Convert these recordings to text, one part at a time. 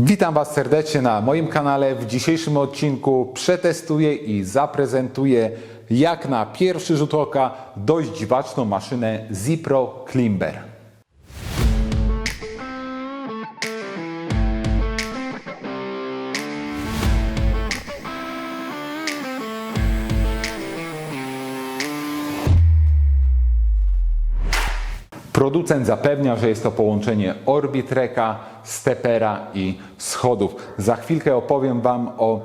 Witam Was serdecznie na moim kanale. W dzisiejszym odcinku przetestuję i zaprezentuję jak na pierwszy rzut oka dość dziwaczną maszynę Zipro Klimber. Producent zapewnia, że jest to połączenie Orbitreka, Stepera i schodów. Za chwilkę opowiem Wam o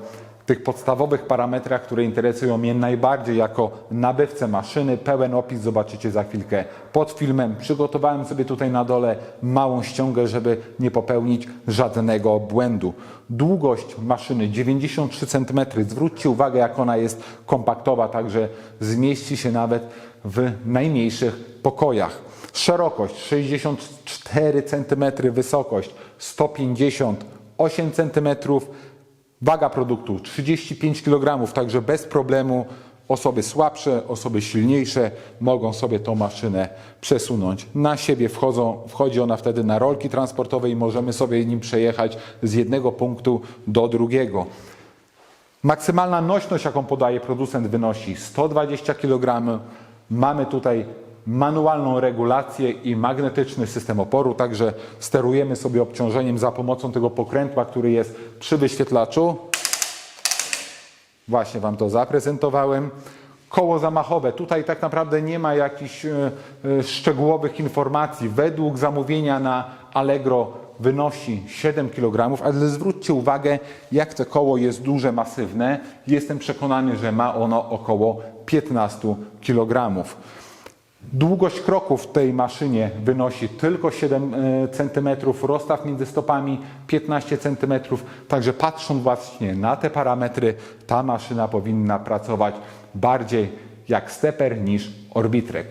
tych podstawowych parametrach, które interesują mnie najbardziej jako nabywcę maszyny. Pełen opis zobaczycie za chwilkę pod filmem. Przygotowałem sobie tutaj na dole małą ściągę, żeby nie popełnić żadnego błędu. Długość maszyny 93 cm. Zwróćcie uwagę, jak ona jest kompaktowa, także zmieści się nawet w najmniejszych pokojach. Szerokość 64 cm, wysokość 158 cm, waga produktu 35 kg, także bez problemu osoby słabsze, osoby silniejsze mogą sobie tą maszynę przesunąć na siebie. Wchodzą, wchodzi ona wtedy na rolki transportowe i możemy sobie nim przejechać z jednego punktu do drugiego. Maksymalna nośność, jaką podaje producent, wynosi 120 kg. Mamy tutaj manualną regulację i magnetyczny system oporu, także sterujemy sobie obciążeniem za pomocą tego pokrętła, który jest przy wyświetlaczu. Właśnie Wam to zaprezentowałem. Koło zamachowe. Tutaj tak naprawdę nie ma jakichś e, e, szczegółowych informacji. Według zamówienia na Allegro wynosi 7 kg, ale zwróćcie uwagę, jak to koło jest duże, masywne. Jestem przekonany, że ma ono około 15 kg. Długość kroków w tej maszynie wynosi tylko 7 cm, rozstaw między stopami 15 cm. Także patrząc właśnie na te parametry, ta maszyna powinna pracować bardziej jak steper niż orbitrek.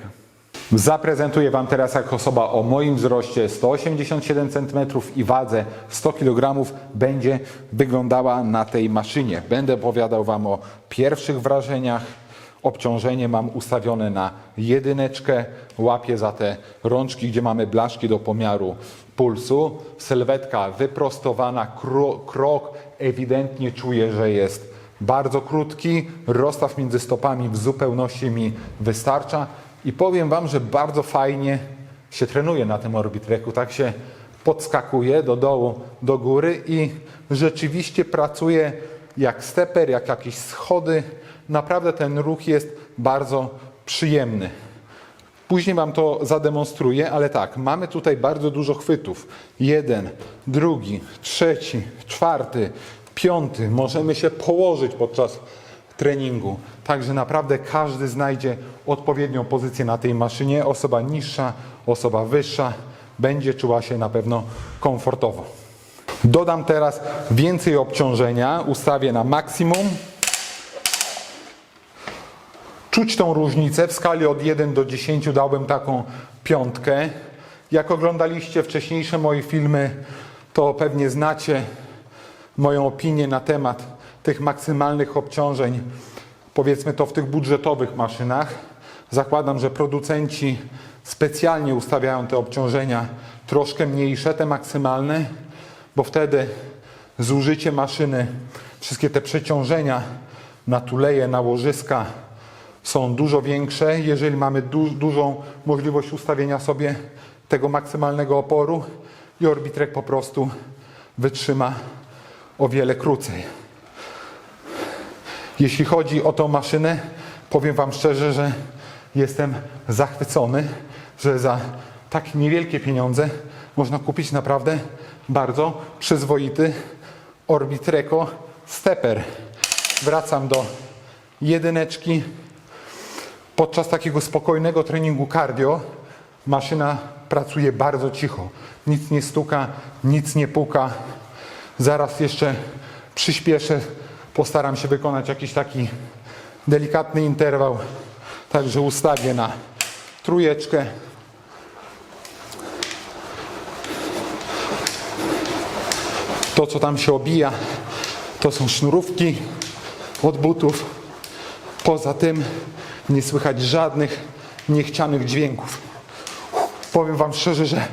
Zaprezentuję Wam teraz jak osoba o moim wzroście 187 cm i wadze 100 kg będzie wyglądała na tej maszynie. Będę opowiadał Wam o pierwszych wrażeniach, Obciążenie mam ustawione na jedyneczkę, łapię za te rączki, gdzie mamy blaszki do pomiaru pulsu. Sylwetka wyprostowana, kro, krok ewidentnie czuję, że jest bardzo krótki. Rozstaw między stopami w zupełności mi wystarcza. I powiem Wam, że bardzo fajnie się trenuje na tym orbitreku. Tak się podskakuje do dołu, do góry i rzeczywiście pracuje jak steper, jak jakieś schody. Naprawdę ten ruch jest bardzo przyjemny. Później Wam to zademonstruję, ale tak, mamy tutaj bardzo dużo chwytów. Jeden, drugi, trzeci, czwarty, piąty. Możemy się położyć podczas treningu. Także naprawdę każdy znajdzie odpowiednią pozycję na tej maszynie. Osoba niższa, osoba wyższa będzie czuła się na pewno komfortowo. Dodam teraz więcej obciążenia, ustawię na maksimum. Czuć tą różnicę w skali od 1 do 10 dałbym taką piątkę. Jak oglądaliście wcześniejsze moje filmy, to pewnie znacie moją opinię na temat tych maksymalnych obciążeń, powiedzmy to w tych budżetowych maszynach. Zakładam, że producenci specjalnie ustawiają te obciążenia troszkę mniejsze, te maksymalne, bo wtedy zużycie maszyny, wszystkie te przeciążenia na tuleje, na łożyska są dużo większe. Jeżeli mamy du dużą możliwość ustawienia sobie tego maksymalnego oporu i orbitrek po prostu wytrzyma o wiele krócej. Jeśli chodzi o tą maszynę, powiem Wam szczerze, że jestem zachwycony, że za tak niewielkie pieniądze można kupić naprawdę bardzo przyzwoity Orbitreco Stepper. Wracam do jedyneczki. Podczas takiego spokojnego treningu cardio maszyna pracuje bardzo cicho. Nic nie stuka, nic nie puka. Zaraz jeszcze przyspieszę. Postaram się wykonać jakiś taki delikatny interwał. Także ustawię na trójeczkę. To, co tam się obija, to są sznurówki od butów. Poza tym nie słychać żadnych niechcianych dźwięków. Powiem Wam szczerze, że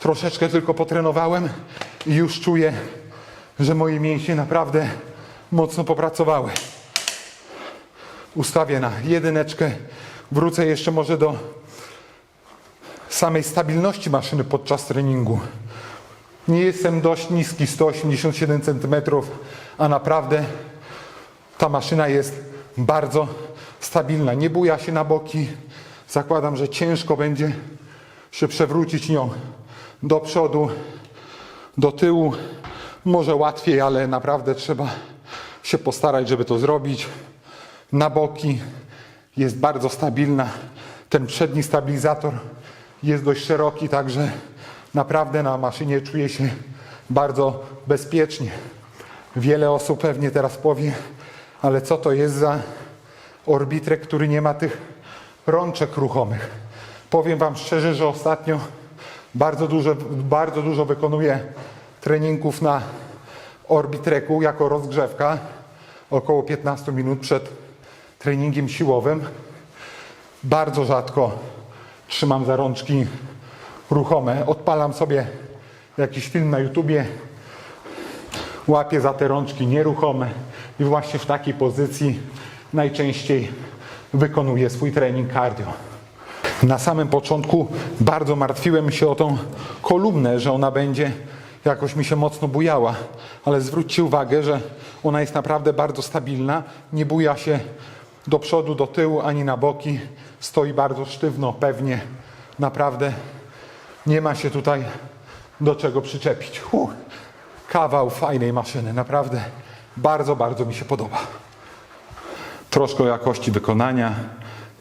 troszeczkę tylko potrenowałem i już czuję że moje mięśnie naprawdę mocno popracowały. Ustawię na jedyneczkę. Wrócę jeszcze może do samej stabilności maszyny podczas treningu. Nie jestem dość niski, 187 cm, a naprawdę ta maszyna jest bardzo stabilna. Nie buja się na boki. Zakładam, że ciężko będzie się przewrócić nią do przodu, do tyłu. Może łatwiej, ale naprawdę trzeba się postarać, żeby to zrobić. Na boki jest bardzo stabilna. Ten przedni stabilizator jest dość szeroki, także naprawdę na maszynie czuję się bardzo bezpiecznie. Wiele osób pewnie teraz powie, ale co to jest za orbitrek, który nie ma tych rączek ruchomych. Powiem Wam szczerze, że ostatnio bardzo dużo, bardzo dużo wykonuję treningów na orbitreku jako rozgrzewka, około 15 minut przed treningiem siłowym. Bardzo rzadko trzymam za rączki ruchome. Odpalam sobie jakiś film na YouTubie, łapię za te rączki nieruchome i właśnie w takiej pozycji najczęściej wykonuję swój trening cardio. Na samym początku bardzo martwiłem się o tą kolumnę, że ona będzie jakoś mi się mocno bujała, ale zwróćcie uwagę, że ona jest naprawdę bardzo stabilna, nie buja się do przodu, do tyłu ani na boki, stoi bardzo sztywno, pewnie, naprawdę nie ma się tutaj do czego przyczepić. Kawał fajnej maszyny, naprawdę bardzo, bardzo mi się podoba. Troszkę o jakości wykonania.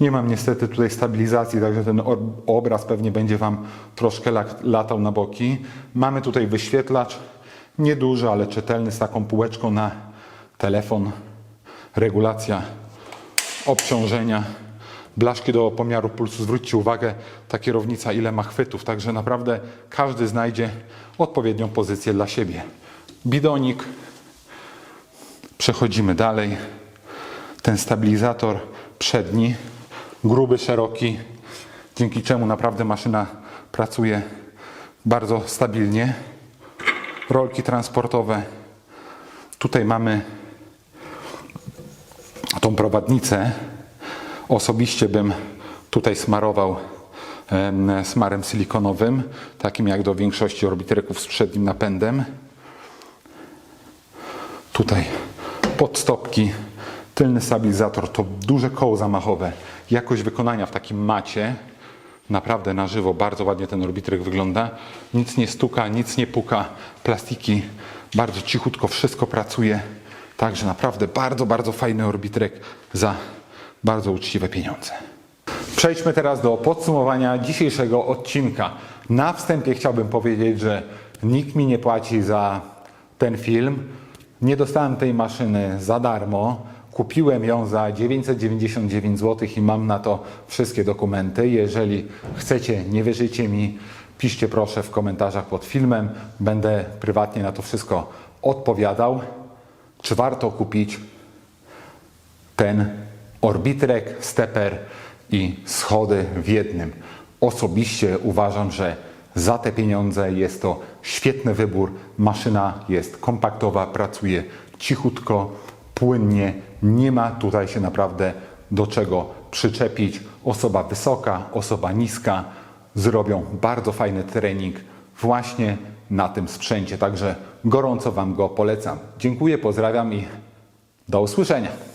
Nie mam niestety tutaj stabilizacji, także ten obraz pewnie będzie Wam troszkę la- latał na boki. Mamy tutaj wyświetlacz, nieduży, ale czytelny, z taką półeczką na telefon. Regulacja obciążenia, blaszki do pomiaru pulsu. Zwróćcie uwagę, ta kierownica ile ma chwytów, także naprawdę każdy znajdzie odpowiednią pozycję dla siebie. Bidonik. Przechodzimy dalej. Ten stabilizator przedni, gruby, szeroki, dzięki czemu naprawdę maszyna pracuje bardzo stabilnie. Rolki transportowe. Tutaj mamy tą prowadnicę. Osobiście bym tutaj smarował em, smarem silikonowym, takim jak do większości orbitreków z przednim napędem. Tutaj podstopki, tylny stabilizator, to duże koło zamachowe. Jakość wykonania w takim macie, naprawdę na żywo bardzo ładnie ten orbitrek wygląda. Nic nie stuka, nic nie puka, plastiki bardzo cichutko, wszystko pracuje. Także naprawdę bardzo, bardzo fajny orbitrek za bardzo uczciwe pieniądze. Przejdźmy teraz do podsumowania dzisiejszego odcinka. Na wstępie chciałbym powiedzieć, że nikt mi nie płaci za ten film. Nie dostałem tej maszyny za darmo. Kupiłem ją za 999 zł i mam na to wszystkie dokumenty. Jeżeli chcecie, nie wierzycie mi, piszcie proszę w komentarzach pod filmem. Będę prywatnie na to wszystko odpowiadał. Czy warto kupić ten orbitrek, steper i schody w jednym. Osobiście uważam, że za te pieniądze jest to świetny wybór. Maszyna jest kompaktowa, pracuje cichutko, płynnie. Nie ma tutaj się naprawdę do czego przyczepić. Osoba wysoka, osoba niska zrobią bardzo fajny trening właśnie na tym sprzęcie. Także gorąco Wam go polecam. Dziękuję, pozdrawiam i do usłyszenia.